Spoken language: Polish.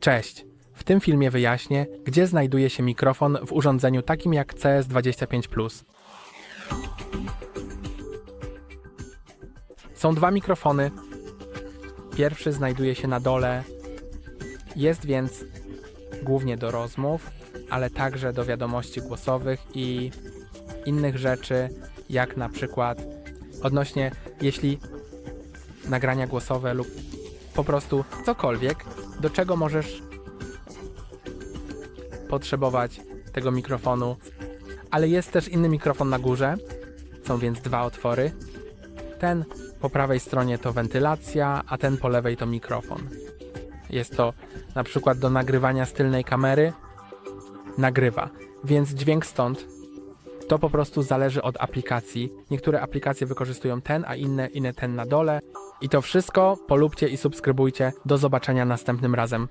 Cześć! W tym filmie wyjaśnię, gdzie znajduje się mikrofon w urządzeniu takim jak CS25+. Są dwa mikrofony. Pierwszy znajduje się na dole. Jest więc głównie do rozmów, ale także do wiadomości głosowych i innych rzeczy, jak na przykład odnośnie, jeśli nagrania głosowe lub po prostu cokolwiek, do czego możesz potrzebować tego mikrofonu. Ale jest też inny mikrofon na górze. Są więc dwa otwory. Ten po prawej stronie to wentylacja, a ten po lewej to mikrofon. Jest to na przykład do nagrywania z tylnej kamery. Nagrywa, więc dźwięk stąd to po prostu zależy od aplikacji. Niektóre aplikacje wykorzystują ten, a inne, inne ten na dole. I to wszystko polubcie i subskrybujcie. Do zobaczenia następnym razem.